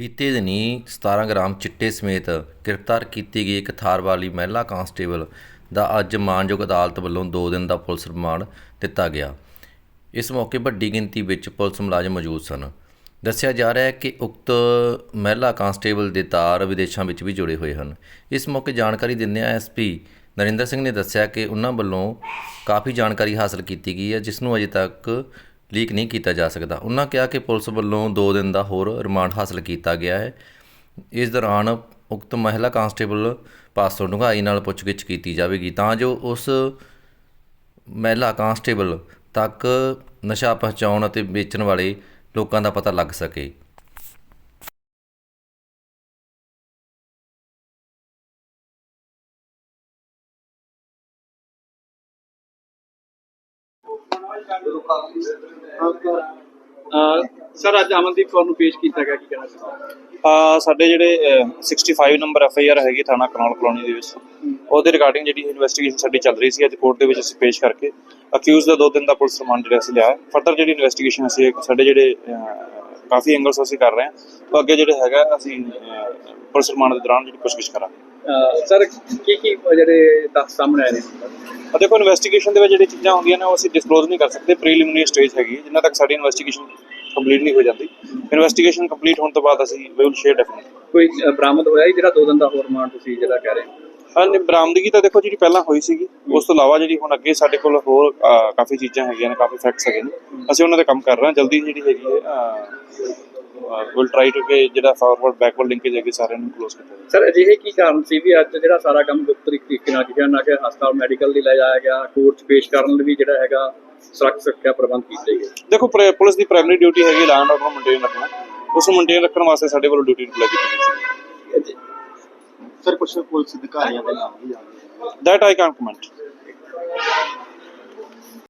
ਬੀਤੇ ਦਿਨੀ 17 ਗ੍ਰਾਮ ਚਿੱਟੇ ਸਮੇਤ ਗ੍ਰਿਫਤਾਰ ਕੀਤੀ ਗਈ ਇੱਕ ਥਾਰ ਵਾਲੀ ਮਹਿਲਾ ਕਾਂਸਟੇਬਲ ਦਾ ਅੱਜ ਮਾਨਯੋਗ ਅਦਾਲਤ ਵੱਲੋਂ 2 ਦਿਨ ਦਾ ਪੁਲਿਸ ਰਿਮਾਂਡ ਦਿੱਤਾ ਗਿਆ। ਇਸ ਮੌਕੇ ਵੱਡੀ ਗਿਣਤੀ ਵਿੱਚ ਪੁਲਿਸ ਮੁਲਾਜ਼ਮ ਮੌਜੂਦ ਸਨ। ਦੱਸਿਆ ਜਾ ਰਿਹਾ ਹੈ ਕਿ ਉਕਤ ਮਹਿਲਾ ਕਾਂਸਟੇਬਲ ਦੇ ਤਾਰ ਵਿਦੇਸ਼ਾਂ ਵਿੱਚ ਵੀ ਜੁੜੇ ਹੋਏ ਹਨ। ਇਸ ਮੌਕੇ ਜਾਣਕਾਰੀ ਦਿੰਦਿਆਂ ਐਸਪੀ ਨਰਿੰਦਰ ਸਿੰਘ ਨੇ ਦੱਸਿਆ ਕਿ ਉਹਨਾਂ ਵੱਲੋਂ ਕਾਫੀ ਜਾਣਕਾਰੀ ਹਾਸਲ ਕੀਤੀ ਗਈ ਹੈ, ਜਿਸ ਨੂੰ ਅਜੇ ਤੱਕ ਲੀਕ ਨਹੀਂ ਕੀਤਾ ਜਾ ਸਕਦਾ। ਉਹਨਾਂ ਕਿਹਾ ਕਿ ਪੁਲਿਸ ਵੱਲੋਂ 2 ਦਿਨ ਦਾ ਹੋਰ ਰਿਮਾਂਡ ਹਾਸਲ ਕੀਤਾ ਗਿਆ ਹੈ। ਇਸ ਦੌਰਾਨ ਉਕਤ ਮਹਿਲਾ ਕਾਂਸਟੇਬਲ ਪਾਸੋਂ ਡੂੰਘਾਈ ਨਾਲ ਪੁੱਛਗਿੱਛ ਕੀਤੀ ਜਾਵੇਗੀ। ਤਾਂ ਜੋ ਉਸ ਮਹਿਲਾ ਕਾਂਸਟੇਬਲ ਤੱਕ ਨਸ਼ਾ ਪਹੁੰਚਾਉਣ ਅਤੇ ਵੇਚਣ ਵਾਲੇ ਲੋਕਾਂ ਦਾ ਪਤਾ ਲੱਗ ਸਕੇ। ਸਰ ਅੱਜ ਅਮਨਦੀਪ ਕੌਰ ਨੂੰ ਪੇਸ਼ ਕੀਤਾ ਗਿਆ ਕੀ ਕਹਿਣਾ ਚਾਹੁੰਦੇ ਆ ਸਾਡੇ ਜਿਹੜੇ ਅਹ, 65 ਨੰਬਰ ਐਫ ਆਈ ਆਰ ਹੈਗੀ ਥਾਣਾ ਕਨਾਲ ਕਲੋਨੀ ਦੇ ਵਿੱਚ। ਉਹਦੇ ਰਿਗਾਰਡਿੰਗ ਜਿਹੜੀ ਇਨਵੈਸਟੀਗੇਸ਼ਨ ਸਾਡੀ ਚੱਲ ਰਹੀ ਸੀ ਅੱਜ ਕੋਰਟ ਦੇ ਵਿੱਚ ਅਸੀਂ ਪੇਸ਼ ਕਰਕੇ ਅਕਿਊਜ਼ ਦਾ 2 ਦਿਨ ਦਾ ਪੁਲਿਸ ਰਿਮਾਂਡ ਜਿਹੜਾ ਅਸੀਂ ਲਿਆ ਫਰਦਰ ਜਿਹੜੀ ਇਨਵੈਸਟੀਗੇਸ਼ਨ ਅਸੀਂ ਸਾਡੇ ਜਿਹੜੇ ਅਹ, ਕਾਫੀ ਐਂਗਲਸ ਅਸੀਂ ਕਰ ਰਹੇ ਹਾਂ। ਉਹ ਅੱਗੇ ਜਿਹੜੇ ਹੈਗਾ ਅਸੀਂ ਅਹ, ਪੁਲਿਸ ਰਿਮਾਂਡ ਦੇ ਦੌਰਾਨ ਜਿਹੜੀ ਪੁੱਛਗਿੱਛ ਕਰਾਂਗੇ। ਸਰ ਕੀ ਕੀ ਜਿਹੜੇ ਤੱਥ ਸਾਹਮਣੇ ਆਏ ਨੇ? ਦੇਖੋ ਇਨਵੈਸਟੀਗੇਸ਼ਨ ਦੇ ਵਿੱਚ ਜਿਹੜੀ ਚੀਜ਼ਾਂ ਹੁੰਦੀਆਂ ਨੇ ਉਹ ਅਸੀਂ ਡਿਸਕਲੋਜ਼ ਨਹੀਂ ਕਰ ਸਕਦੇ। ਪ੍ਰੀਲਿਮਿਨਰੀ ਸਟੇਜ ਹੈਗੀ ਜਿੰਨਾ ਤੱਕ ਸਾਡੀ ਇਨਵੈਸਟੀਗੇਸ਼ਨ ਕੰਪਲੀਟ ਨਹੀਂ ਹੋ ਜਾਂਦੀ। ਇਨਵੈਸਟੀਗੇਸ਼ਨ ਕੰਪਲੀਟ ਹੋਣ ਤੋਂ ਬਾਅਦ ਅਸੀਂ ਵੀ ਵਿਲ ਸ਼ੇਅਰ ਡੈਫੀਨਿਟਲੀ ਕੋਈ ਬਰਾਮਦ ਹੋਇਆ ਜੀ ਜਿਹੜਾ ਦੋ ਦਿਨ ਦਾ ਹੋਰ ਰਿਮਾਂਡ ਤੁਸੀਂ ਜਿਹੜਾ ਕਹਿ ਰਹੇ ਹੋ? ਹਾਂ ਬਰਾਮਦਗੀ ਤਾਂ ਦੇਖੋ ਜਿਹੜੀ ਪਹਿਲਾਂ ਹੋਈ ਸੀਗੀ ਉਸ ਤੋਂ ਇਲਾਵਾ ਜਿਹੜੀ ਹੁਣ ਅੱਗੇ ਸਾਡੇ ਕੋਲ ਹੋਰ ਕਾਫੀ ਚੀਜ਼ਾਂ ਹੈਗੀਆਂ ਨੇ ਕਾਫੀ ਫੈਕਟਸ ਹੈਗੇ ਨੇ। ਅਸੀਂ ਉਹਨਾਂ ਤੇ ਕੰਮ ਕਰ ਰਹੇ ਹਾਂ ਜਲਦੀ ਜਿਹੜੀ ਹੈਗੀ ਹੈ ਵਿਲ ਟਰਾਈ ਟੂ ਕਿ ਜਿਹੜਾ ਫਾਰਵਰਡ ਬੈਕਵਰਡ ਲਿੰਕੇਜ ਹੈਗੀ ਸਾਰਿਆਂ ਨੂੰ ਕਲੋਜ਼ ਕੀਤਾ ਜਾਵੇ। ਸਰ ਅਜਿਹੇ ਕੀ ਕਾਰਨ ਸੀ ਵੀ ਅੱਜ ਜਿਹੜਾ ਸਾਰਾ ਕੰਮ ਗੁਪਤ ਤਰੀਕੇ ਨਾਲ ਕੀਤਾ ਨਾ ਕਿ ਹਸਪਤਾਲ ਮੈਡੀਕਲ ਲਈ ਲੈ ਜਾਇਆ ਗਿਆ ਕੋਰਟ 'ਚ ਪੇਸ਼ ਕਰਨ ਲਈ ਵੀ ਜਿਹੜਾ ਹੈਗਾ ਸੁਰੱਖਿਆ ਸੁਰੱਖਿਆ ਪ੍ਰਬੰਧ ਕੀਤੇ ਗਏ? ਦੇਖੋ ਪੁਲਿਸ ਦੀ ਪ੍ਰਾਇਮਰੀ ਡਿਊਟੀ ਹੈਗੀ ਲਾਅ ਐਂਡ ਆਰਡਰ ਨੂੰ ਮੇਨਟੇਨ ਰੱਖਣਾ ਉਸ ਨੂੰ ਮੇਨਟੇਨ ਰੱਖਣ ਵਾਸਤੇ ਸਾਡੇ ਵੱਲੋਂ ਡਿਊਟੀ ਰਿਪਲਾਈ ਕੀਤੀ ਗਈ ਸੀ। ਸਰ ਕੁਝ ਪੁਲਿਸ ਅਧਿਕਾਰੀਆਂ ਦੇ ਨਾਮ ਵੀ ਆ ਗਏ। That I can't comment